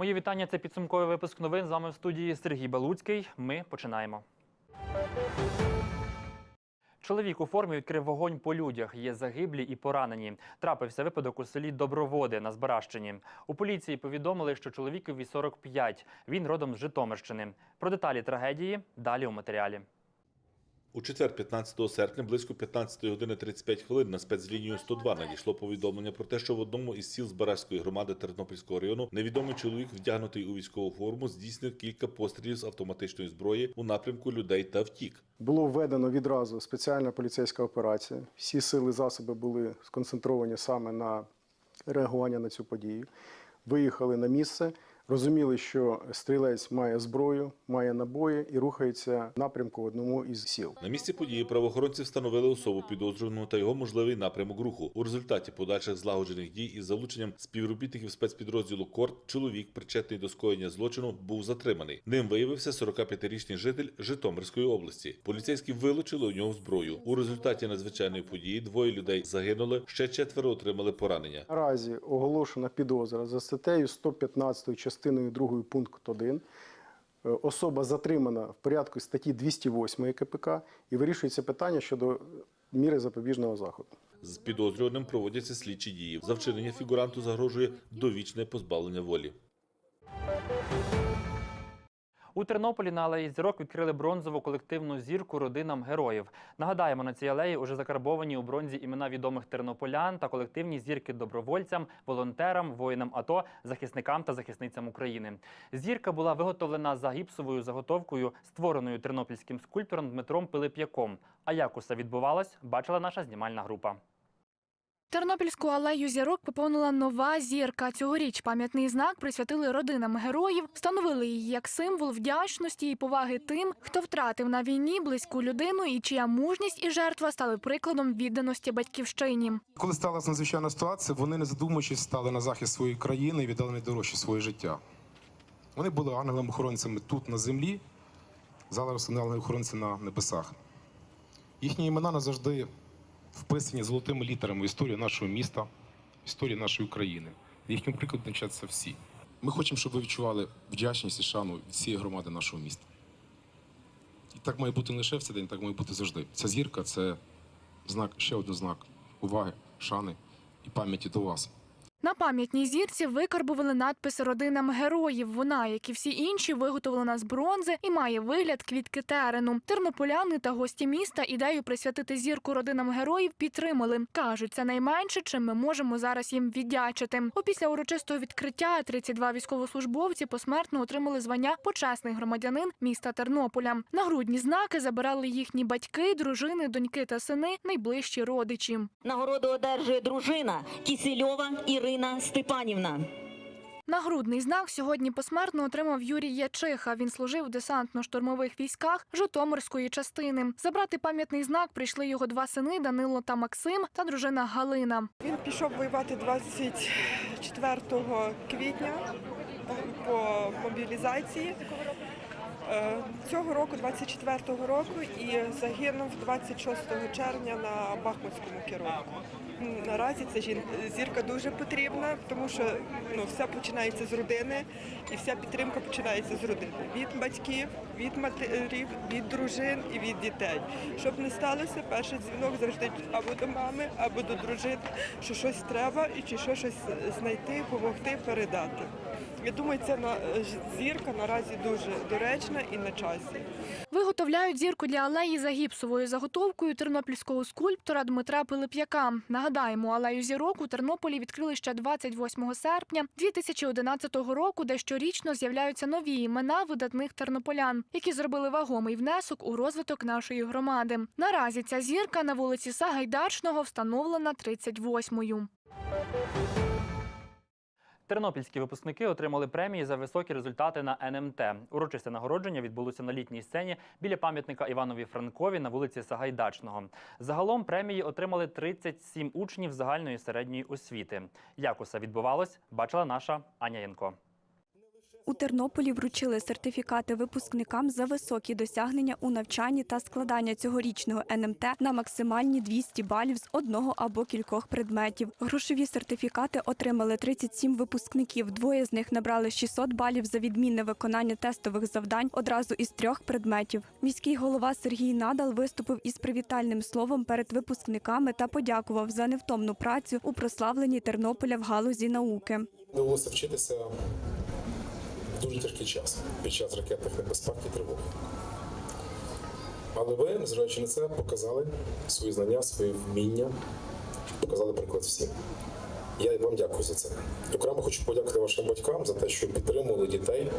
Мої вітання. Це підсумковий випуск новин. З вами в студії Сергій Балуцький. Ми починаємо. Чоловік у формі відкрив вогонь по людях. Є загиблі і поранені. Трапився випадок у селі Доброводи на Збаращині. У поліції повідомили, що чоловікові 45. Він родом з Житомирщини. Про деталі трагедії далі у матеріалі. У четвер, 15 серпня, близько 15 години 35 хвилин на спецлінію 102 надійшло повідомлення про те, що в одному із сіл Збаразької громади Тернопільського району невідомий чоловік, вдягнутий у військову форму, здійснив кілька пострілів з автоматичної зброї у напрямку людей та втік. Було введено відразу спеціальна поліцейська операція. Всі сили засоби були сконцентровані саме на реагування на цю подію. Виїхали на місце, розуміли, що стрілець має зброю, має набої і рухається в напрямку в одному із сіл. На місці події правоохоронці встановили особу підозрюваного та його можливий напрямок руху. У результаті подальших злагоджених дій із залученням співробітників спецпідрозділу Корт чоловік, причетний до скоєння злочину, був затриманий. Ним виявився 45-річний житель Житомирської області. Поліцейські вилучили у нього зброю. У результаті надзвичайної події двоє людей загинули, ще четверо отримали поранення. Наразі оголошена підозра за статтею 115 частиною 2 пункт 1. Е, Особа затримана в порядку статті 208 КПК і вирішується питання щодо міри запобіжного заходу. З підозрюваним проводяться слідчі дії. За вчинення фігуранту загрожує довічне позбавлення волі. У Тернополі на алеї зірок відкрили бронзову колективну зірку родинам героїв. Нагадаємо, на цій алеї уже закарбовані у бронзі імена відомих тернополян та колективні зірки добровольцям, волонтерам, воїнам АТО, захисникам та захисницям України. Зірка була виготовлена за гіпсовою заготовкою, створеною тернопільським скульптором Дмитром Пилип'яком. А як усе відбувалось, бачила наша знімальна група. Тернопільську алею зірок поповнила нова зірка. Цьогоріч пам'ятний знак присвятили родинам героїв, встановили її як символ вдячності і поваги тим, хто втратив на війні близьку людину і чия мужність і жертва стали прикладом відданості батьківщині. Коли сталася надзвичайна ситуація, вони не задумуючись стали на захист своєї країни і віддали найдорожче своє життя. Вони були ангелами-охоронцями тут на землі, зараз вони ангели-охоронці на небесах. Їхні імена назавжди вписані золотими літерами в історію нашого міста, в історію нашої України. Їхньому прикладу навчаться всі. Ми хочемо, щоб ви відчували вдячність і шану від всієї громади нашого міста. І так має бути не лише в цей день, так має бути завжди. Ця зірка це знак, ще один знак уваги, шани і пам'яті до вас. На пам'ятній зірці викарбували надпис родинам героїв. Вона, як і всі інші, виготовлена з бронзи і має вигляд квітки терену. Тернополяни та гості міста ідею присвятити зірку родинам героїв підтримали. кажуть, це найменше, чим ми можемо зараз їм віддячити. Опісля урочистого відкриття 32 військовослужбовці посмертно отримали звання почесний громадянин міста Тернополя. Нагрудні знаки забирали їхні батьки, дружини, доньки та сини, найближчі родичі. Нагороду одержує дружина Кісельова Ірина Степанівна. Нагрудний знак сьогодні посмертно отримав Юрій Ячиха. Він служив у десантно-штурмових військах Житомирської частини. Забрати пам'ятний знак прийшли його два сини Данило та Максим та дружина Галина. Він пішов воювати 24 квітня по мобілізації. Е, Цього року, 24-го року, і загинув 26 червня на Бахмутському керунку. Наразі ця зірка дуже потрібна, тому що ну, все починається з родини, і вся підтримка починається з родини. Від батьків, від матерів, від дружин і від дітей. Щоб не сталося, перший дзвінок завжди або до мами, або до дружин, що щось треба і чи що щось знайти, допомогти, передати. Я думаю, ця на- зірка наразі дуже доречна і на часі. Виготовляють зірку для алеї за гіпсовою заготовкою тернопільського скульптора Дмитра Пилип'яка. Нагадаємо, алею зірок у Тернополі відкрили ще 28 серпня 2011 року, де щорічно з'являються нові імена видатних тернополян, які зробили вагомий внесок у розвиток нашої громади. Наразі ця зірка на вулиці Сагайдачного встановлена 38-ю. Тернопільські випускники отримали премії за високі результати на НМТ. Урочисте нагородження відбулося на літній сцені біля пам'ятника Іванові Франкові на вулиці Сагайдачного. Загалом премії отримали 37 учнів загальної середньої освіти. Як усе відбувалось, бачила наша Аня Янко. У Тернополі вручили сертифікати випускникам за високі досягнення у навчанні та складання цьогорічного НМТ на максимальні 200 балів з одного або кількох предметів. Грошові сертифікати отримали 37 випускників. Двоє з них набрали 600 балів за відмінне виконання тестових завдань одразу із трьох предметів. Міський голова Сергій Надал виступив із привітальним словом перед випускниками та подякував за невтомну працю у прославленні Тернополя в галузі науки. Довелося вчитися дуже тяжкий час під час ракетних небезпек і тривог. Але ви, незважаючи на це, показали свої знання, свої вміння, показали приклад всім. Я вам дякую за це. Окремо хочу подякувати вашим батькам за те, що підтримували дітей,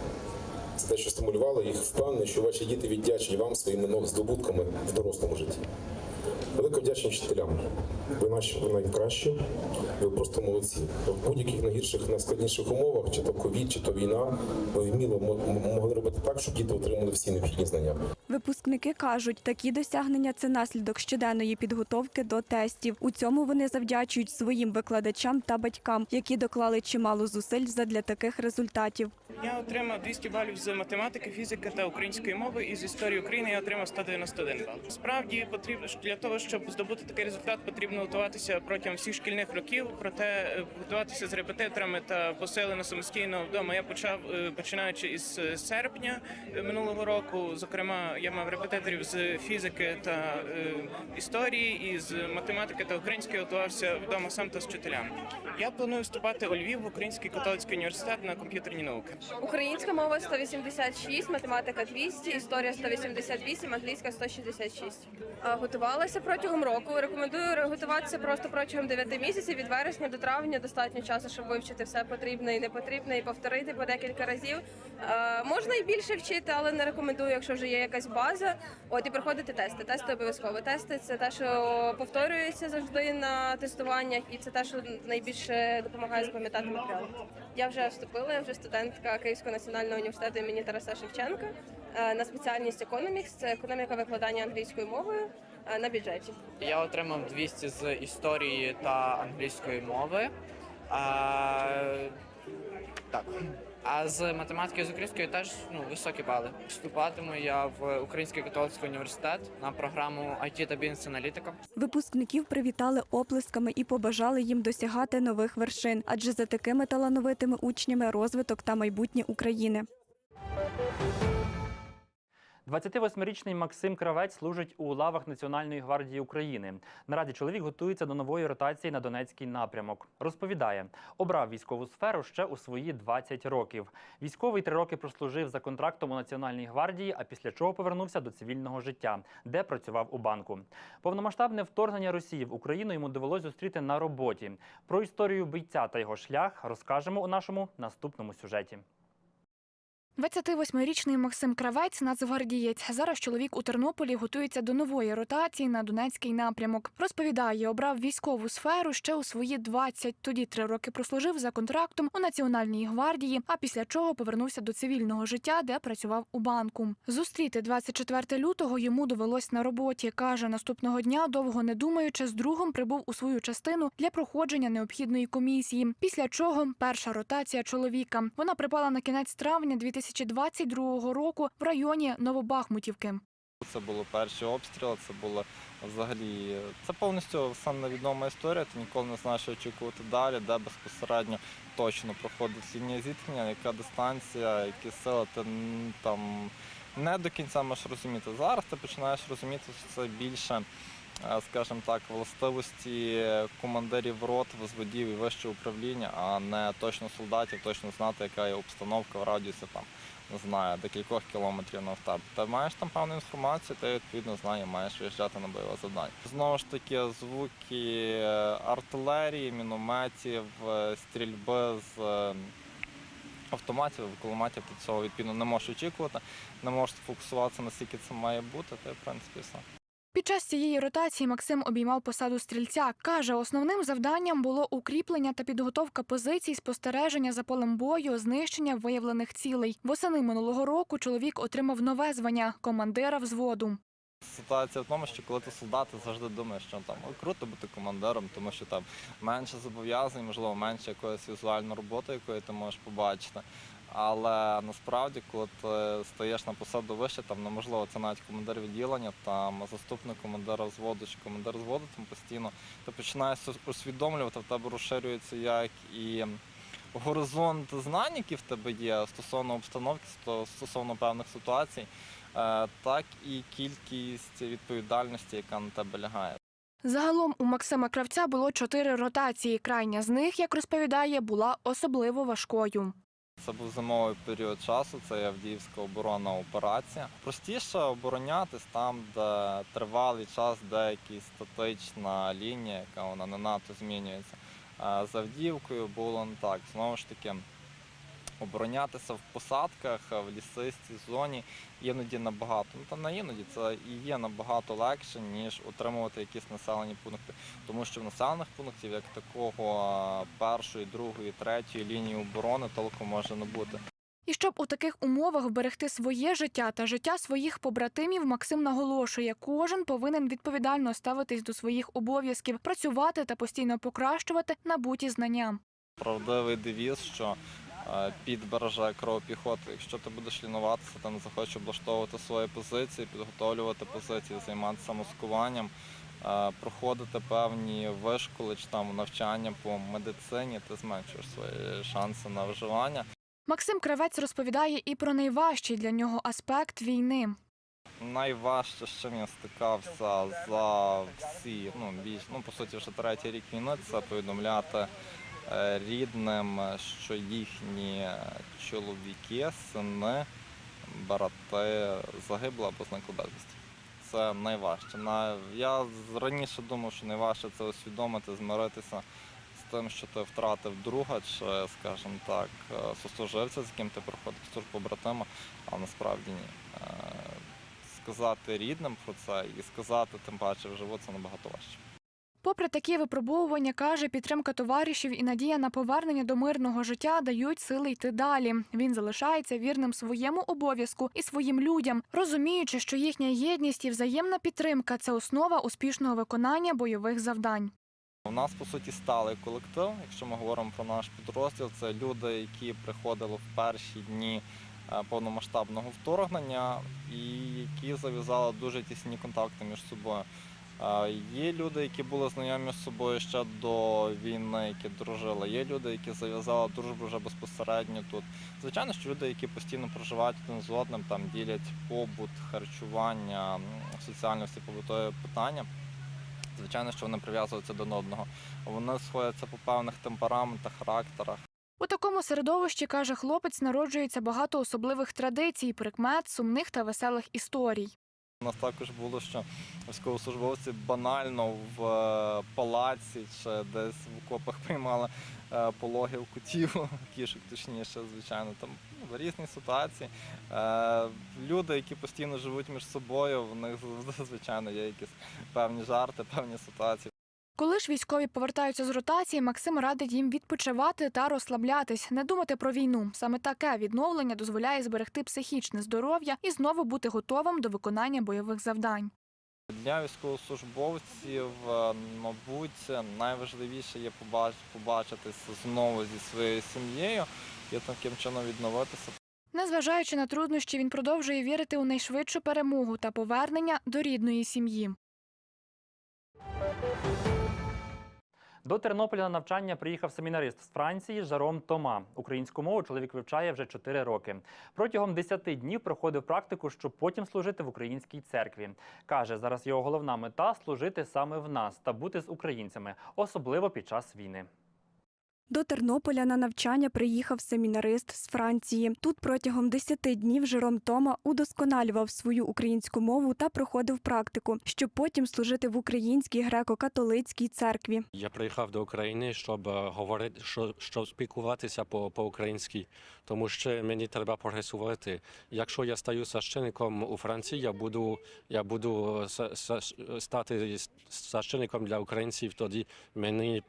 за те, що стимулювали їх, впевнений, що ваші діти віддячать вам своїми здобутками в дорослому житті. Велика вдячність вчителям. Ви наші ви найкращі, ви просто молодці. В будь-яких найгірших, найскладніших умовах, чи то ковід, чи то війна, ви вміло могли робити так, щоб діти отримали всі необхідні знання. Випускники кажуть, такі досягнення це наслідок щоденної підготовки до тестів. У цьому вони завдячують своїм викладачам та батькам, які доклали чимало зусиль задля таких результатів. Я отримав 200 балів з математики, фізики та української мови. І з історії України я отримав 191 бал. Справді потрібно для того, щоб здобути такий результат, потрібно готуватися протягом всіх шкільних років. Проте е, готуватися з репетиторами та посилено самостійно вдома. Я почав е, починаючи із е, серпня минулого року. Зокрема, я мав репетиторів з фізики та історії, і з математики та української готувався вдома сам та з вчителями. Я планую вступати у Львів в Український католицький університет на комп'ютерні науки. Українська мова 186, математика 200, історія 188, англійська 166. А, Готувалася протягом року. Рекомендую готуватися просто протягом 9 місяців від вересня до травня. Достатньо часу, щоб вивчити все потрібне і непотрібне, і повторити по декілька разів. А, Можна і більше вчити, але не рекомендую, якщо вже є якась база. От і проходити тести. Тести обов'язково. Тести це те, що повторюється завжди на тестуваннях, і це те, що найбільше допомагає запам'ятати матеріал. Я вже вступила, я вже студентка Київського національного університету імені Тараса Шевченка е, на спеціальність економікс, це економіка викладання англійською мовою е, на бюджеті. Я отримав 200 з історії та англійської мови. А, так. А з математики і з української теж ну, високі бали. Вступатиму я в Український католицький університет на програму IT та бізнес-аналітика. Випускників привітали оплесками і побажали їм досягати нових вершин, адже за такими талановитими учнями розвиток та майбутнє України. 28-річний Максим Кравець служить у лавах Національної гвардії України. Наразі чоловік готується до нової ротації на Донецький напрямок. Розповідає, обрав військову сферу ще у свої 20 років. Військовий три роки прослужив за контрактом у Національній гвардії, а після чого повернувся до цивільного життя, де працював у банку. Повномасштабне вторгнення Росії в Україну йому довелось зустріти на роботі. Про історію бійця та його шлях розкажемо у нашому наступному сюжеті. 28-річний Максим Кравець нацгвардієць. Зараз чоловік у Тернополі готується до нової ротації на Донецький напрямок. Розповідає, обрав військову сферу ще у свої 20. Тоді три роки прослужив за контрактом у Національній гвардії, а після чого повернувся до цивільного життя, де працював у банку. Зустріти 24 лютого йому довелось на роботі. каже, наступного дня, довго не думаючи, з другом прибув у свою частину для проходження необхідної комісії. Після чого перша ротація чоловіка. Вона припала на кінець травня 2022 року в районі Новобахмутівки. Це були перші обстріли, це було взагалі це повністю саме невідома історія. Ти ніколи не знаєш, що очікувати далі, де безпосередньо точно проходить лінія зіткнення, яка дистанція, які сили ти там не до кінця можеш розуміти. Зараз ти починаєш розуміти, що це більше, скажімо так, властивості командирів рот, взводів і вищого управління, а не точно солдатів, точно знати, яка є обстановка в радіусі там не знаю, декількох кілометрів на тебе. Ти маєш там певну інформацію, ти відповідно знає, маєш виїжджати на бойове завдання. Знову ж таки, звуки е, артилерії, мінометів, е, стрільби з е, автоматів, кулеметів, ти цього відповідно не можеш очікувати, не можеш фокусуватися, наскільки це має бути, то в принципі все. Під час цієї ротації Максим обіймав посаду стрільця. Каже, основним завданням було укріплення та підготовка позицій, спостереження за полем бою, знищення виявлених цілей. Восени минулого року чоловік отримав нове звання командира взводу. Ситуація в тому, що коли ти солдат, ти завжди думаєш, що там круто бути командиром, тому що там менше зобов'язань, можливо, менше якоїсь візуальної роботи, якої ти можеш побачити. Але насправді, коли ти стаєш на посаду вище, там неможливо, це навіть командир відділення, там заступник командира взводу чи командир взводу, там постійно ти починаєш усвідомлювати, в тебе розширюється як і горизонт знань, які в тебе є стосовно обстановки, стосовно певних ситуацій, е, так і кількість відповідальності, яка на тебе лягає. Загалом у Максима Кравця було чотири ротації. Крайня з них, як розповідає, була особливо важкою. Це був зимовий період часу, це Авдіївська оборонна операція. Простіше оборонятись там, де тривалий час, де якась статична лінія, яка вона не надто змінюється. З Авдіївкою було не так. Знову ж таки, оборонятися в посадках, в лісистій зоні іноді набагато. Ну та не іноді це і є набагато легше, ніж утримувати якісь населені пункти. Тому що в населених пунктів як такого першої, другої, третьої лінії оборони толком може не бути. І щоб у таких умовах вберегти своє життя та життя своїх побратимів, Максим наголошує, кожен повинен відповідально ставитись до своїх обов'язків, працювати та постійно покращувати набуті знання. Правдивий девіз, що під береже кров піхоти. Якщо ти будеш лінуватися, ти не захочеш облаштовувати свої позиції, підготовлювати позиції, займатися маскуванням, е, проходити певні вишколи чи там навчання по медицині, ти зменшуєш свої шанси на виживання. Максим Кравець розповідає і про найважчий для нього аспект війни. Найважче, з чим я стикався за всі, ну більш ну по суті, вже третій рік війни, це повідомляти е, рідним, що їхні чоловіки, сини, брати загибли або зникли безвісті. Це найважче. Я раніше думав, що найважче це усвідомити, змиритися з тим, що ти втратив друга, чи, скажімо так, е, сослуживця, з яким ти проходив службу братима, а насправді ні. Е, сказати рідним про це і сказати тим паче вживу це набагато важче. Попри такі випробовування, каже, підтримка товаришів і надія на повернення до мирного життя дають сили йти далі. Він залишається вірним своєму обов'язку і своїм людям, розуміючи, що їхня єдність і взаємна підтримка це основа успішного виконання бойових завдань. У нас по суті сталий колектив. Якщо ми говоримо про наш підрозділ, це люди, які приходили в перші дні е, повномасштабного вторгнення і які зав'язали дуже тісні контакти між собою. Є люди, які були знайомі з собою ще до війни, які дружили. Є люди, які зав'язали дружбу вже безпосередньо тут. Звичайно, що люди, які постійно проживають один з одним, там ділять побут, харчування, всі побутові питання. Звичайно, що вони прив'язуються до одного. Вони сходяться по певних темпераментах, характерах. У такому середовищі, каже хлопець, народжується багато особливих традицій, прикмет, сумних та веселих історій. У нас також було, що військовослужбовці банально в е, палаці чи десь в окопах приймали е, пологів котів, кішок точніше, звичайно, там в різні ситуації. Е, Люди, які постійно живуть між собою, в них звичайно, є якісь певні жарти, певні ситуації. Коли ж військові повертаються з ротації, Максим радить їм відпочивати та розслаблятись, не думати про війну. Саме таке відновлення дозволяє зберегти психічне здоров'я і знову бути готовим до виконання бойових завдань. Для військовослужбовців, е, мабуть, найважливіше є побач- побачитися знову зі своєю сім'єю і таким чином відновитися. Незважаючи на труднощі, він продовжує вірити у найшвидшу перемогу та повернення до рідної сім'ї. До Тернополя на навчання приїхав семінарист з Франції Жаром Тома. Українську мову чоловік вивчає вже 4 роки. Протягом 10 днів проходив практику, щоб потім служити в українській церкві. Каже, зараз його головна мета служити саме в нас та бути з українцями, особливо під час війни. До Тернополя на навчання приїхав семінарист з Франції. Тут протягом 10 днів Жером Тома удосконалював свою українську мову та проходив практику, щоб потім служити в українській греко-католицькій церкві. Я приїхав до України, щоб е, говорити, що, щоб спілкуватися по, по-українськи, тому що мені треба прогресувати. Якщо я стаю священником у Франції, я буду, я буду с- стати священником для українців, тоді мені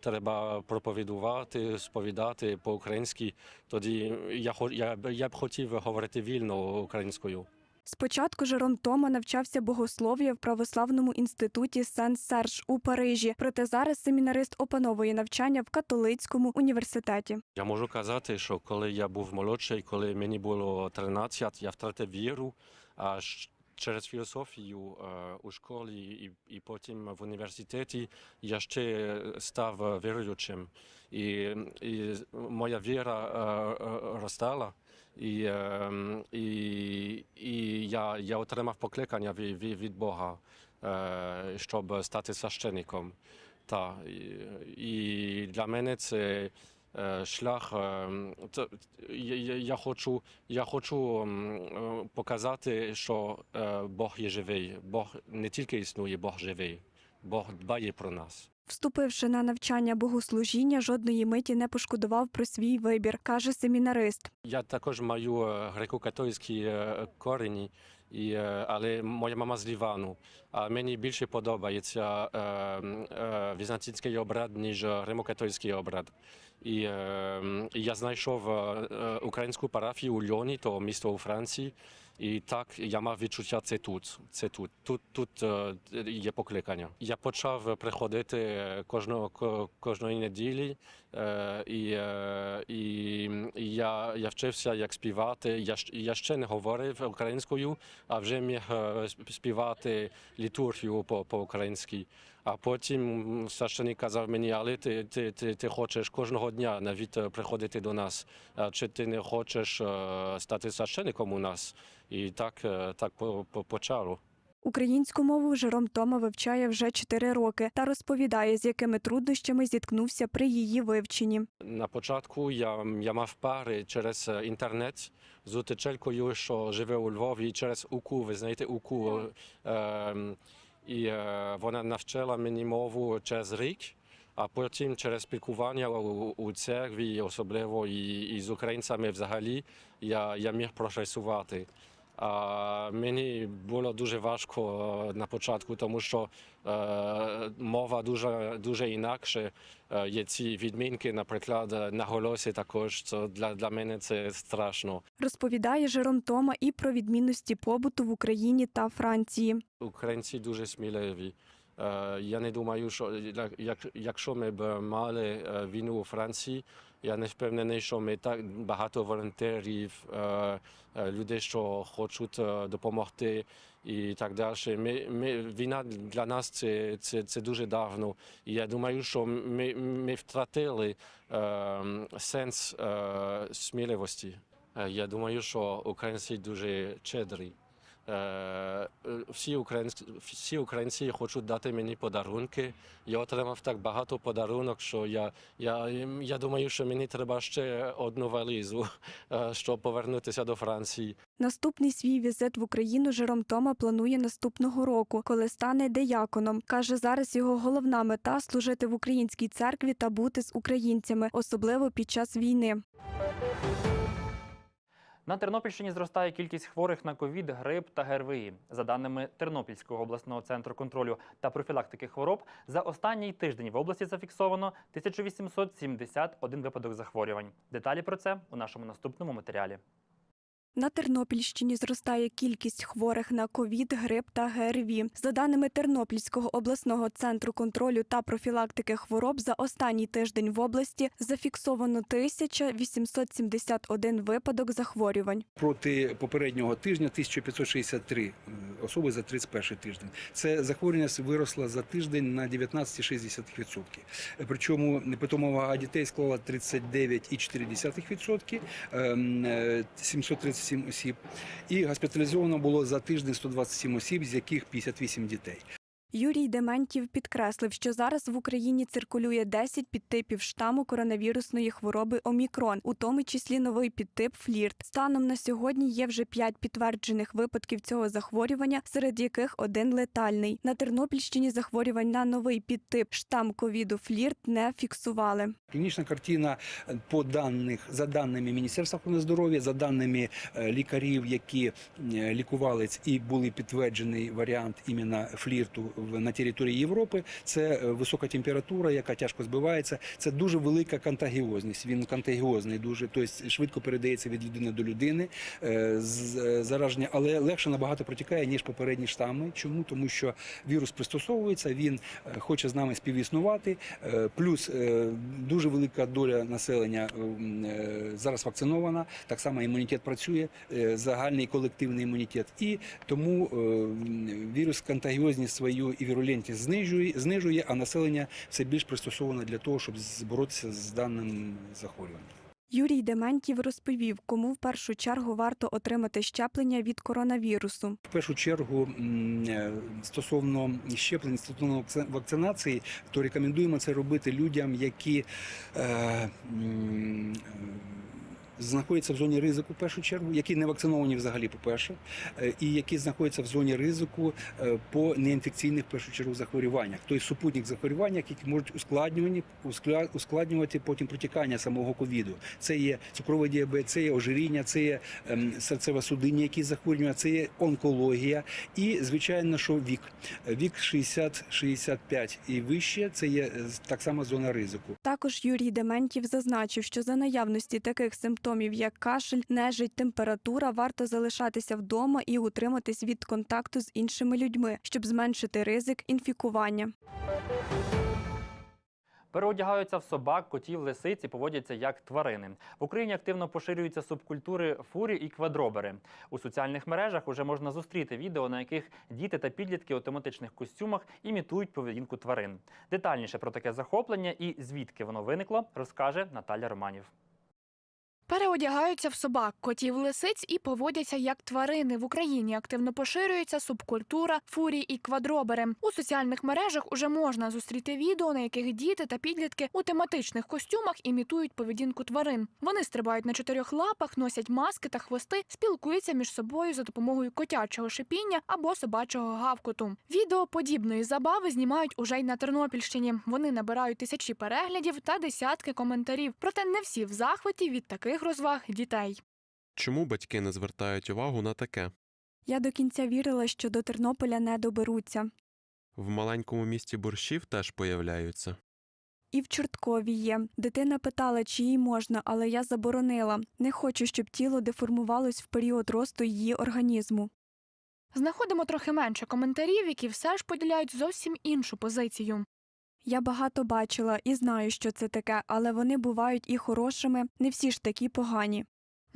треба проповідувати, сповідати по-українськи. Тоді я, я, я б хотів говорити вільно українською. Спочатку Жером Тома навчався богослов'я в православному інституті Сен-Серж у Парижі. Проте зараз семінарист опановує навчання в католицькому університеті. Я можу казати, що коли я був молодший, коли мені було 13, я втратив віру, а через філософію е, у школі і, і потім в університеті я ще став віруючим. І, і моя віра е, е. І, е, і, і я, я отримав покликання від, від, Бога, щоб стати священником. Та, і, і для мене це шлях. е, це- я, хочу, я хочу е, показати, що е, Бог є живий. Бог не тільки існує, Бог живий. Бог дбає про нас. Вступивши на навчання богослужіння, жодної миті не пошкодував про свій вибір, каже семінарист. Я також маю е, греко-католицькі е, корені, і, е, але моя мама з Лівану. А мені більше подобається е, м, е, візантинський обряд, ніж римо-католицький обряд. І е, я знайшов е, е, українську парафію у Льоні, то місто у Франції. І так я мав відчуття це тут. Це тут. Тут, тут е, є покликання. Я почав приходити кожного кожної неділі. Е, і, е, і, я, я вчився, як співати. Я, я ще не говорив українською, а вже міг е, співати літургію по, по-українськи. А потім священник казав мені, але ти, ти, ти, ти хочеш кожного дня навіть приходити до нас. Чи ти не хочеш стати священником у нас? І так, так по- по- почало. Українську мову Жером Тома вивчає вже 4 роки та розповідає, з якими труднощами зіткнувся при її вивченні. На початку я, я мав пари через е, інтернет з утечелькою, що живе у Львові через УКУ. Ви знаєте УКУ. Е, і вона навчила мені мову через рік, а потім через спілкування у, у церкві, особливо і, і з українцями взагалі, я, я міг прогресувати. А мені було дуже важко е, на початку, тому що е, мова дуже, дуже інакше. Е, Є ці відмінки, наприклад, на голосі також. Це для, для мене це страшно. Розповідає Жером Тома і про відмінності побуту в Україні та Франції. Українці дуже сміливі. Я не думаю, що як- як, якщо ми б мали війну у Франції, я не впевнений, що ми так багато волонтерів, е, е, людей, що хочуть е, допомогти і так далі. Ми, ми, війна для нас це, це, це дуже давно. І я думаю, що ми, ми втратили сенс сміливості. Я думаю, що українці дуже щедрі. Е, е, Всі українці, всі українці хочуть дати мені подарунки. Я отримав так багато подарунок, що я, я, я думаю, що мені треба ще одну валізу, е, щоб повернутися до Франції. Наступний свій візит в Україну Жером Тома планує наступного року, коли стане деяконом. Каже, зараз його головна мета служити в українській церкві та бути з українцями, особливо під час війни. На Тернопільщині зростає кількість хворих на ковід, грип та ГРВІ. За даними Тернопільського обласного центру контролю та профілактики хвороб, за останній тиждень в області зафіксовано 1871 випадок захворювань. Деталі про це у нашому наступному матеріалі. На Тернопільщині зростає кількість хворих на ковід, грип та ГРВІ. За даними Тернопільського обласного центру контролю та профілактики хвороб, за останній тиждень в області зафіксовано 1871 випадок захворювань. проти попереднього тижня 1563 е, особи за 31 тиждень. Це захворюваність виросла за тиждень на 19,6%. Е, Причому питома вага дітей склала 39,4%, ем, е, 737 осіб. І госпіталізовано було за тиждень 127 осіб, з яких 58 дітей. Юрій Дементів підкреслив, що зараз в Україні циркулює 10 підтипів штаму коронавірусної хвороби Омікрон, у тому числі новий підтип флірт. Станом на сьогодні є вже 5 підтверджених випадків цього захворювання, серед яких один летальний. На Тернопільщині захворювань на новий підтип штам ковіду флірт не фіксували. Клінічна картина е, по даних за даними Міністерства охорони здоров'я, за даними е, лікарів, які е, лікували і були підтверджений варіант іменно флірту на території Європи. Це е, висока температура, яка тяжко збивається. Це дуже велика контагіозність. Він контагіозний, дуже тобто швидко передається від людини до людини. е, е, Зараження, але легше набагато протікає ніж попередні штами. Чому? Тому що вірус пристосовується, він хоче з нами співіснувати. Плюс дуже велика доля населення зараз вакцинована. Так само імунітет працює, загальний колективний імунітет. І тому вірус контагіозність свою і вірулентність знижує, знижує, а населення все більш пристосоване для того, щоб боротися з даним захворюванням. Юрій Дементів розповів, кому в першу чергу варто отримати щеплення від коронавірусу. В першу чергу е, стосовно щеплень, стосовно вакци- вакцинації, то рекомендуємо це робити людям, які е, знаходяться в зоні ризику, в першу чергу, які не вакциновані взагалі, по-перше, е, і які знаходяться в зоні ризику е, по неінфекційних в першу чергу захворюваннях, тобто супутніх захворюваннях, які можуть ускладнювати, ускладнювати потім протікання самого ковіду. Це є цукровий діабет, це є ожиріння, це є ем, серцево-судинні якісь захворювання, це є онкологія і, звичайно, що вік. Вік 60-65 і вище це є е, так само зона ризику. Також Юрій Дементів зазначив, що за наявності таких симптомів, як кашель, нежить, температура, варто залишатися вдома і утриматись від контакту з іншими людьми, щоб зменшити ризик інфікування. Переодягаються в собак, котів, лисиць і поводяться як тварини. В Україні активно поширюються субкультури фурі і квадробери. У соціальних мережах уже можна зустріти відео, на яких діти та підлітки у тематичних костюмах імітують поведінку тварин. Детальніше про таке захоплення і звідки воно виникло, розкаже Наталя Романів. Переодягаються в собак, котів, лисиць і поводяться як тварини. В Україні активно поширюється субкультура фурі і квадробери. У соціальних мережах уже можна зустріти відео, на яких діти та підлітки у тематичних костюмах імітують поведінку тварин. Вони стрибають на чотирьох лапах, носять маски та хвости, спілкуються між собою за допомогою котячого шипіння або собачого гавкоту. Відео подібної забави знімають уже й на Тернопільщині. Вони набирають тисячі переглядів та десятки коментарів. Проте не всі в захваті від таких розваг дітей. Чому батьки не звертають увагу на таке? Я до кінця вірила, що до Тернополя не доберуться. В маленькому місті борщів теж появляються. І в Чорткові є. Дитина питала, чи їй можна, але я заборонила. Не хочу, щоб тіло деформувалось в період росту її організму. Знаходимо трохи менше коментарів, які все ж поділяють зовсім іншу позицію. Я багато бачила і знаю, що це таке, але вони бувають і хорошими, не всі ж такі погані.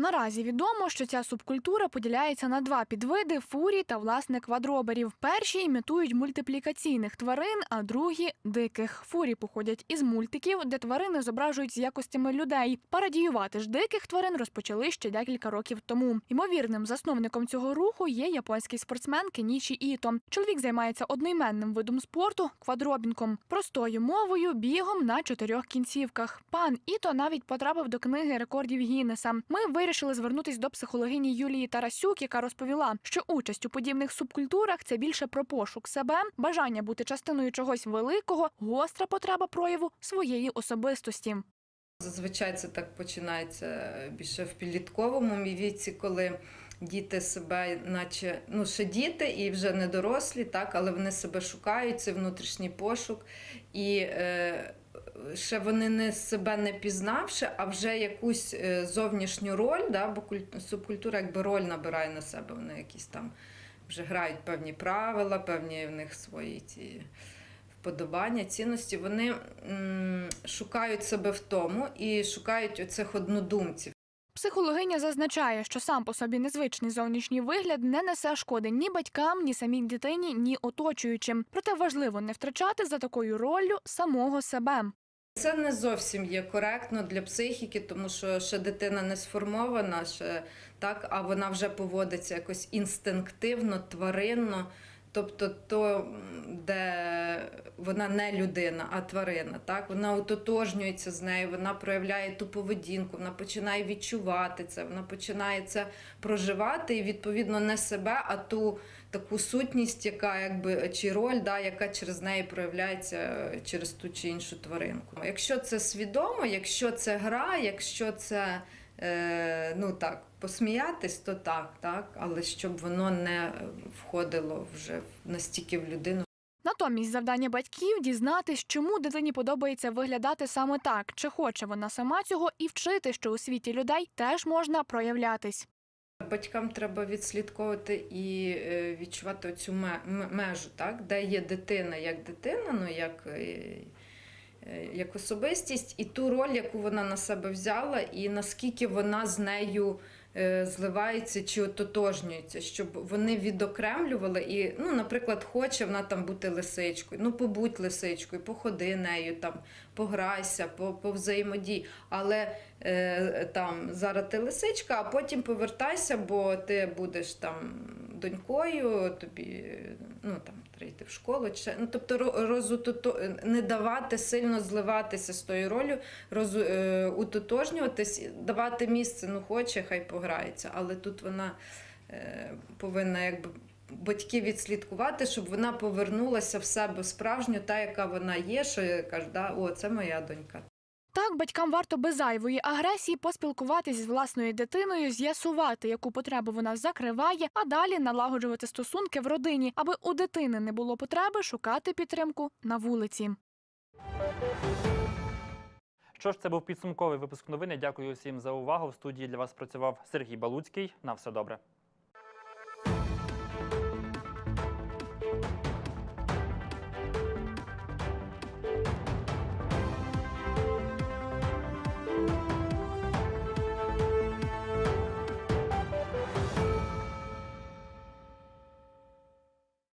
Наразі відомо, що ця субкультура поділяється на два підвиди фурій та власне квадроберів. Перші імітують мультиплікаційних тварин, а другі диких. Фурі походять із мультиків, де тварини зображують з якостями людей. Парадіювати ж диких тварин розпочали ще декілька років тому. Ймовірним засновником цього руху є японський спортсмен Кенічі Іто. Чоловік займається одноіменним видом спорту квадробінком, простою мовою, бігом на чотирьох кінцівках. Пан Іто навіть потрапив до книги рекордів Гіннеса. Ми вирішили звернутись до психологині Юлії Тарасюк, яка розповіла, що участь у подібних субкультурах це більше про пошук себе, бажання бути частиною чогось великого, гостра потреба прояву своєї особистості. Зазвичай це так починається більше в підлітковому віці, коли діти себе, наче ну ще діти і вже не дорослі, так, але вони себе шукають, це внутрішній пошук. І е, ще вони не себе не пізнавши, а вже якусь е, зовнішню роль, да, бо куль- субкультура якби роль набирає на себе. Вони якісь там вже грають певні правила, певні в них свої ці вподобання, цінності. Вони шукають себе в тому і шукають оцих однодумців. Психологиня зазначає, що сам по собі незвичний зовнішній вигляд не несе шкоди ні батькам, ні самій дитині, ні оточуючим. Проте важливо не втрачати за такою роллю самого себе. Це не зовсім є коректно для психіки, тому що ще дитина не сформована, ще так, а вона вже поводиться якось інстинктивно, тваринно. Тобто, то, де вона не людина, а тварина, так вона ототожнюється з нею, вона проявляє ту поведінку, вона починає відчувати це, вона починає це проживати і відповідно не себе, а ту таку сутність, яка якби чи роль, да, яка через неї проявляється е, через ту чи іншу тваринку. Якщо це свідомо, якщо це гра, якщо це е, ну так, посміятись, то так, так, але щоб воно не входило вже настільки в людину. Натомість завдання батьків дізнатись, чому дитині подобається виглядати саме так, чи хоче вона сама цього, і вчити, що у світі людей теж можна проявлятись. Батькам треба відслідковувати і е, відчувати цю межу, так? де є дитина як дитина, ну як, е, е, як особистість, і ту роль, яку вона на себе взяла, і наскільки вона з нею зливається чи ототожнюється, щоб вони відокремлювали і, ну, наприклад, хоче вона там бути лисичкою. Ну, побудь лисичкою, походи нею, там, пограйся, по- повзаємодій. Але е, там зараз ти лисичка, а потім повертайся, бо ти будеш там донькою, тобі ну там треба йти в школу. Чи, ну, тобто розутото, не давати сильно зливатися з тою ролью, роз, е, утотожнюватись, давати місце, ну хоче, хай пограється. Але тут вона е, повинна якби. Батьки відслідкувати, щоб вона повернулася в себе справжню, та, яка вона є, що каже, да, о, це моя донька. Так, батькам варто без зайвої агресії поспілкуватись з власною дитиною, з'ясувати, яку потребу вона закриває, а далі налагоджувати стосунки в родині, аби у дитини не було потреби шукати підтримку на вулиці. Що ж, це був підсумковий випуск новини. Дякую всім за увагу. В студії для вас працював Сергій Балуцький. На все добре.